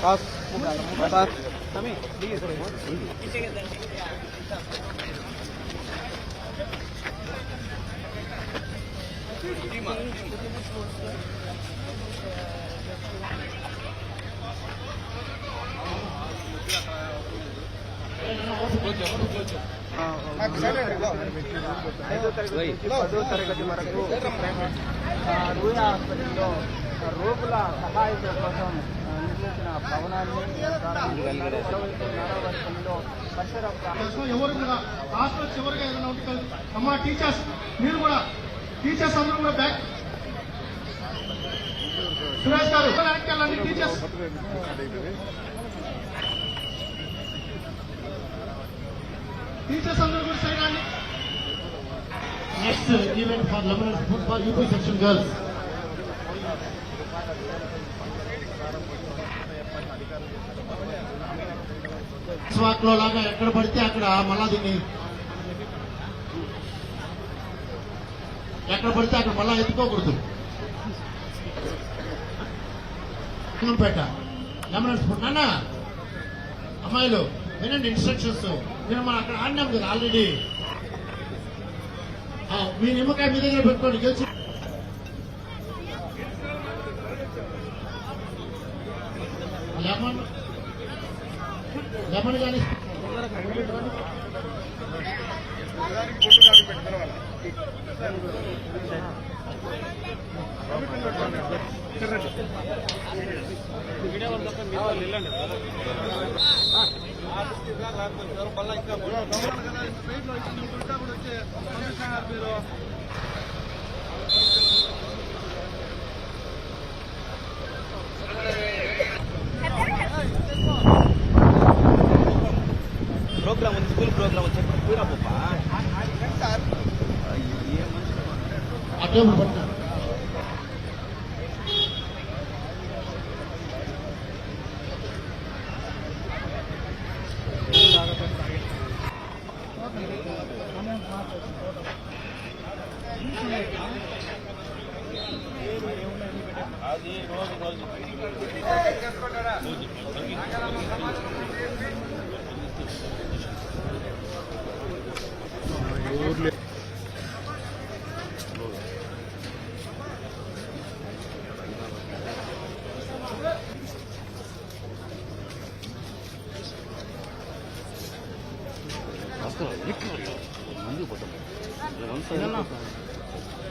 Pass. Pass. Tamam. Please. పదో తరగతి వరకు రూయ హాస్పిటల్లో రోగుల సహాయత కోసం నిర్మించిన భవనాన్ని ప్రారంభించారు. పరిసర ఎవరు కూడా హాస్టల్ చివరిగా ఏదైనా ఉంటే అమ్మా టీచర్స్ మీరు కూడా టీచర్స్ అందరూ కూడా బ్యాక్ సురేష్ గారు వెనక్కి వెళ్ళండి టీచర్స్ టీచర్స్ అందరూ కూడా side next event for lemon football UP section girls స్వాక్లో లాగా ఎక్కడ పడితే అక్కడ మళ్ళా దీన్ని ఎక్కడ పడితే అక్కడ మళ్ళా ఎత్తుకోకూడదు. పేట లెమన్ స్పూన్ నాన్న అమ్మాయిలు వినండి ఇన్స్ట్రక్షన్స్ నేను మనం అక్కడ ఆడినాం కదా ఆల్రెడీ మీ నిమ్మకాయ మీ దగ్గర పెట్టుకోండి గెలిచి. లెమన్. లెమన్ కానీ. వెళ్ళండి ప్రోగ్రామ్ ఉంది స్కూల్ ప్రోగ్రామ్ ఉంది. చెప్పి పూరా పప్ప ఆ టేబుల్ పట్టు ముందు పోతాం